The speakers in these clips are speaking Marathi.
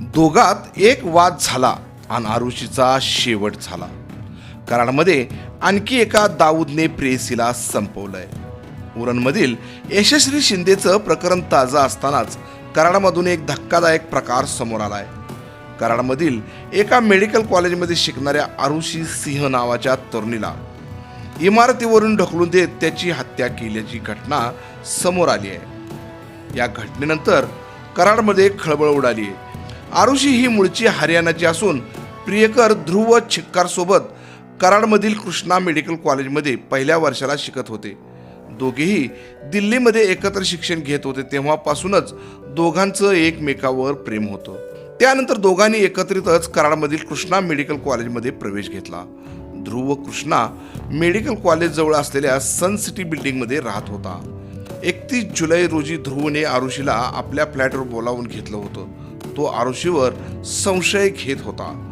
दोघात एक वाद झाला आणि आरुषीचा शेवट झाला. कराडमध्ये आणखी एका दाऊदने प्रेयसीला संपवलंय. उरणमधील यशस्वी शिंदेचं प्रकरण ताजं असतानाच कराडमधून एक धक्कादायक प्रकार समोर आलाय. कराडमधील एका मेडिकल कॉलेजमध्ये शिकणाऱ्या आरुषी सिंह नावाच्या तरुणीला इमारतीवरून ढकलून देत त्याची हत्या केल्याची घटना समोर आली आहे. या घटनेनंतर कराडमध्ये खळबळ उडाली आहे. आरुषी ही मूळची हरियाणाची असून प्रियकर ध्रुव छिक्कार सोबत कराडमधील कृष्णा मेडिकल कॉलेजमध्ये पहिल्या वर्षाला शिकत होते. दोघेही दिल्लीमध्ये एकत्र शिक्षण घेत होते तेव्हापासूनच दोघांचं एकमेकावर प्रेम होतं. त्यानंतर दोघांनी एकत्रितच कराडमधील कृष्णा मेडिकल कॉलेजमध्ये प्रवेश घेतला. ध्रुव कृष्णा मेडिकल कॉलेजजवळ असलेल्या सन सिटी बिल्डिंगमध्ये राहत होता. एकतीस जुलै रोजी ध्रुवने आरुषीला आपल्या फ्लॅटवर बोलावून घेतलं होतं. तो आरुषीवर संशय घेत होता.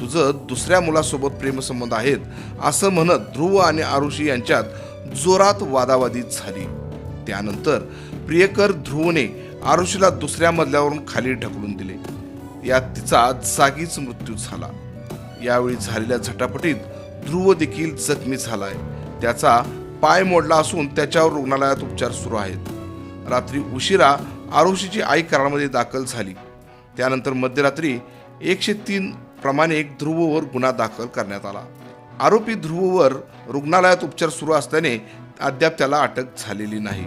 तुझं दुसऱ्या मुलासोबत प्रेमसंबंध आहेत असं म्हणत ध्रुव आणि आरुषी यांच्यात जोरात वादावादी झाली. त्यानंतर प्रियकर ध्रुवने आरुषीला दुसऱ्या मजल्यावरून खाली ढकलून दिले. यात तिचा जागीच मृत्यू झाला. यावेळी झालेल्या झटापटीत ध्रुव देखील जखमी झालाय. त्याचा पाय मोडला असून त्याच्यावर रुग्णालयात उपचार सुरू आहेत. रात्री उशिरा आरुषीची आई कराडमध्ये दाखल झाली. त्यानंतर मध्यरात्री एकशे तीन प्रमाणे ध्रुववर गुन्हा दाखल करण्यात आला. आरोपी ध्रुववर रुग्णालयात उपचार सुरू असल्याने अद्याप त्याला अटक झालेली नाही.